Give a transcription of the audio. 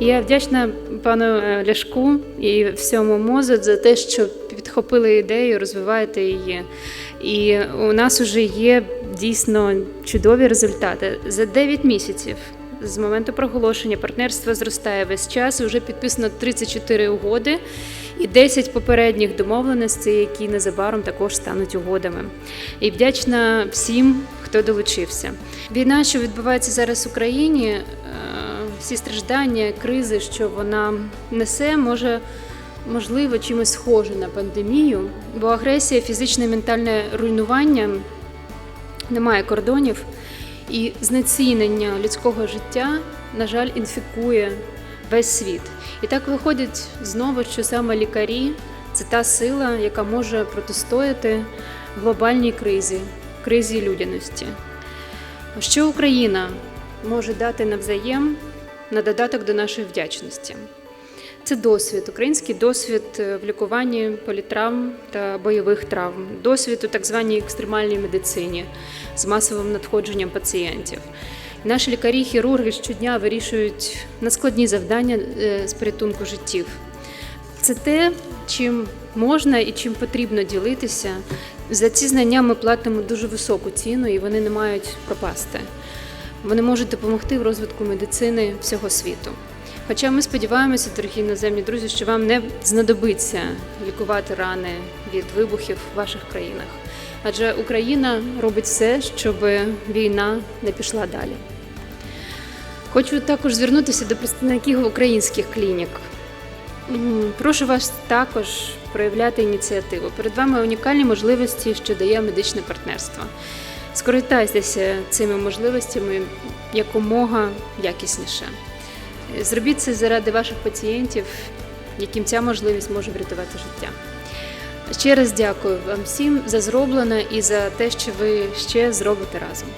Я вдячна пану е, Ляшку і всьому мозу за те, що підхопили ідею, розвиваєте її. І у нас вже є дійсно чудові результати. За 9 місяців з моменту проголошення партнерство зростає весь час. Вже підписано 34 угоди і 10 попередніх домовленостей, які незабаром також стануть угодами. І вдячна всім, хто долучився. Війна, що відбувається зараз в Україні, е, всі страждання, кризи, що вона несе, може. Можливо, чимось схоже на пандемію, бо агресія, фізичне і ментальне руйнування немає кордонів, і знецінення людського життя, на жаль, інфікує весь світ. І так виходить знову, що саме лікарі це та сила, яка може протистояти глобальній кризі, кризі людяності. Що Україна може дати навзаєм на додаток до нашої вдячності? Це досвід, український досвід е, в лікуванні політравм та бойових травм, досвід у так званій екстремальній медицині з масовим надходженням пацієнтів. Наші лікарі-хірурги щодня вирішують надскладні завдання е, з порятунку життів. Це те, чим можна і чим потрібно ділитися. За ці знання ми платимо дуже високу ціну, і вони не мають пропасти. Вони можуть допомогти в розвитку медицини всього світу. Хоча ми сподіваємося, дорогі іноземні друзі, що вам не знадобиться лікувати рани від вибухів в ваших країнах. Адже Україна робить все, щоб війна не пішла далі. Хочу також звернутися до представників українських клінік. Прошу вас також проявляти ініціативу. Перед вами унікальні можливості, що дає медичне партнерство. Скористайтеся цими можливостями якомога якісніше. Зробіть це заради ваших пацієнтів, яким ця можливість може врятувати життя. Ще раз дякую вам всім за зроблене і за те, що ви ще зробите разом.